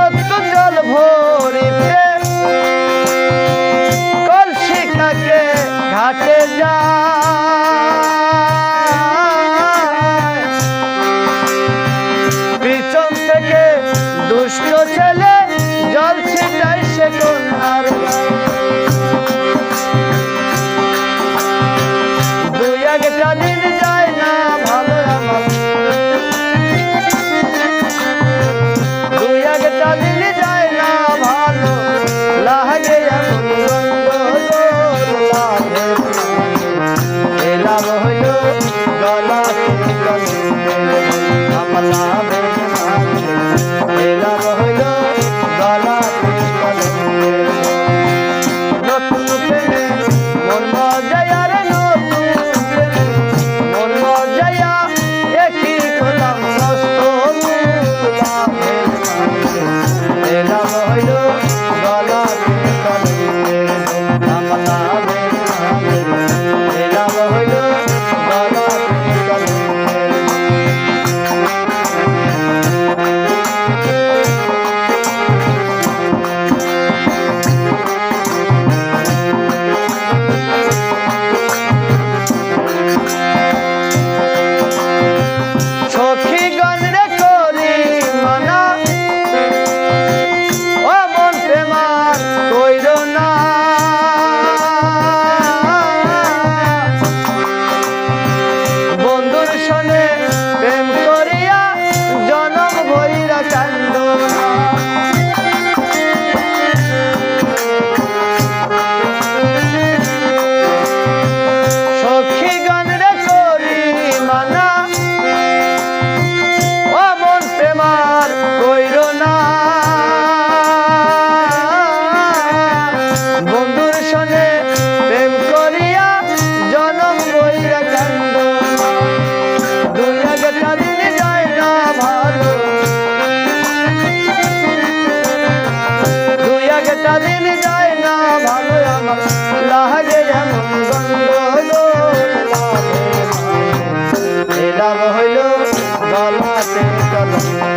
ভক্ত জল ভরিতে কলসিকাকে ঘাটে যায় হলো জল দাম হইল গলাতে কলম